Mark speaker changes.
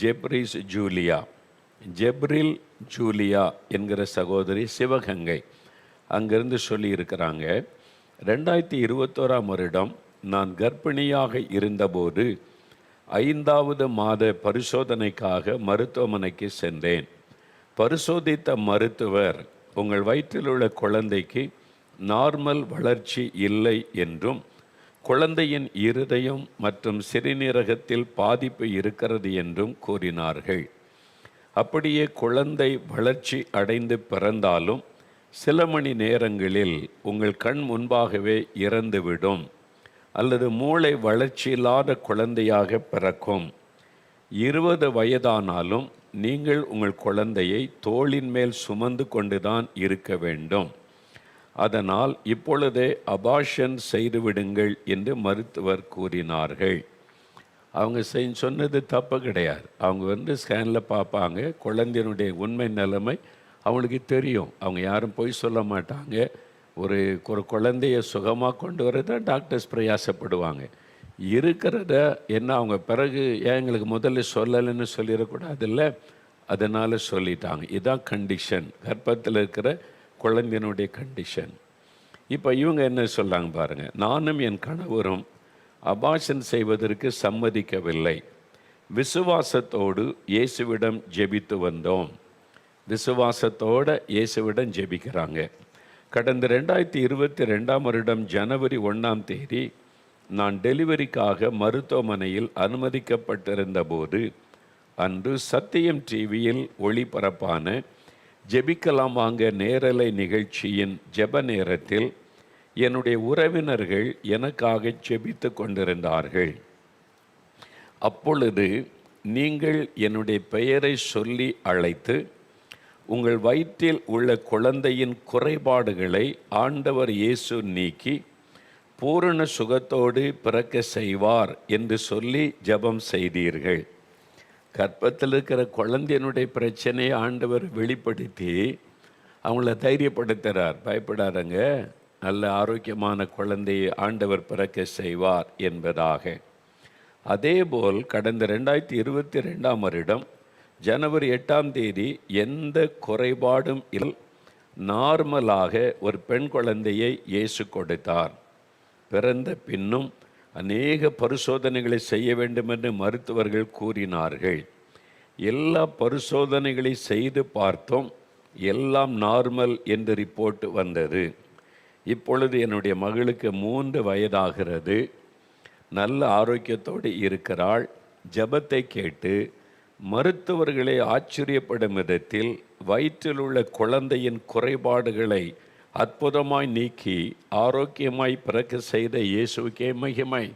Speaker 1: Jeffreys Julia. ஜெப்ரில் Julia என்கிற சகோதரி சிவகங்கை. அங்கிருந்து சொல்லியிருக்கிறாங்க ரெண்டாயிரத்தி இருபத்தோராம் வருடம் நான் கர்ப்பிணியாக இருந்தபோது ஐந்தாவது மாத பரிசோதனைக்காக மருத்துவமனைக்கு சென்றேன். பரிசோதித்த மருத்துவர் உங்கள் வயிற்றில் உள்ள குழந்தைக்கு நார்மல் வளர்ச்சி இல்லை என்றும் குழந்தையின் இருதயம் மற்றும் சிறுநீரகத்தில் பாதிப்பு இருக்கிறது என்றும் கூறினார்கள். அப்படியே குழந்தை வளர்ச்சி அடைந்து பிறந்தாலும் சில மணி நேரங்களில் உங்கள் கண் முன்பாகவே இறந்துவிடும். அல்லது மூளை வளர்ச்சியில்லாத குழந்தையாக பிறக்கும். இருபது வயதானாலும் நீங்கள் உங்கள் குழந்தையை தோளின் மேல் சுமந்து கொண்டுதான் இருக்க வேண்டும். அதனால் இப்பொழுதே அபாஷன் செய்துவிடுங்கள் என்று மருத்துவர் கூறினார்கள். அவங்க செய் சொன்னது தப்பு கிடையாது. அவங்க வந்து ஸ்கேனில் பார்ப்பாங்க. குழந்தையினுடைய உண்மை நிலைமை அவங்களுக்கு தெரியும். அவங்க யாரும் போய் சொல்ல மாட்டாங்க. ஒரு ஒரு குழந்தைய சுகமாக கொண்டு வரத டாக்டர்ஸ் பிரயாசப்படுவாங்க. இருக்கிறத என்ன அவங்க பிறகு ஏன் எங்களுக்கு முதல்ல சொல்லலைன்னு சொல்லிடக்கூடாதுல்ல? அதனால் சொல்லிட்டாங்க. இதுதான் கண்டிஷன் கர்ப்பத்தில் இருக்கிற குழந்தையினுடைய கண்டிஷன் இப்போ இவங்க என்ன சொல்லாங்க பாருங்கள் நானும் என் கணவரும் அபாஷன் செய்வதற்கு சம்மதிக்கவில்லை. விசுவாசத்தோடு இயேசுவிடம் ஜெபித்து வந்தோம். விசுவாசத்தோடு இயேசுவிடம் ஜெபிக்கிறாங்க. கடந்த ரெண்டாயிரத்தி இருபத்தி ரெண்டாம் வருடம் ஜனவரி ஒன்றாம் தேதி நான் டெலிவரிக்காக மருத்துவமனையில் அனுமதிக்கப்பட்டிருந்த போது அன்று சத்தியம் டிவியில் ஒளிபரப்பான ஜெபிக்கலாம் வாங்க நேரலை நிகழ்ச்சியின் ஜெப நேரத்தில் என்னுடைய உறவினர்கள் எனக்காக ஜெபித்து கொண்டிருந்தார்கள். அப்பொழுது நீங்கள் என்னுடைய பெயரை சொல்லி அழைத்து உங்கள் வயிற்றில் உள்ள குழந்தையின் குறைபாடுகளை ஆண்டவர் இயேசு நீக்கி பூரண சுகத்தோடு பிறக்க செய்வார் என்று சொல்லி ஜெபம் செய்தீர்கள். கற்பத்தில் இருக்கிற குழந்தையினுடைய பிரச்சனையை ஆண்டவர் வெளிப்படுத்தி அவங்கள தைரியப்படுத்துகிறார் பயப்படாதங்க. நல்ல ஆரோக்கியமான குழந்தையை ஆண்டவர் பிறக்க செய்வார் என்பதாக. அதேபோல் கடந்த ரெண்டாயிரத்தி இருபத்தி ரெண்டாம் வருடம் ஜனவரி எட்டாம் தேதி எந்த குறைபாடும் இல் நார்மலாக ஒரு பெண் குழந்தையை இயேசு கொடுத்தார். பிறந்த பின்னும் அநேக பரிசோதனைகளை செய்ய வேண்டும் என்று மருத்துவர்கள் கூறினார்கள். எல்லா பரிசோதனைகளை செய்து பார்த்தோம். எல்லாம் நார்மல் என்று ரிப்போர்ட் வந்தது. இப்பொழுது என்னுடைய மகளுக்கு மூன்று வயதாகிறது. நல்ல ஆரோக்கியத்தோடு இருக்கிறாள். ஜெபத்தை கேட்டு மருத்துவர்களை ஆச்சரியப்படும் விதத்தில் வயிற்றில் உள்ள குழந்தையின் குறைபாடுகளை அற்புதமாய் நீக்கி ஆரோக்கியமாய் பிறக்க செய்த இயேசுக்கே மகிமை.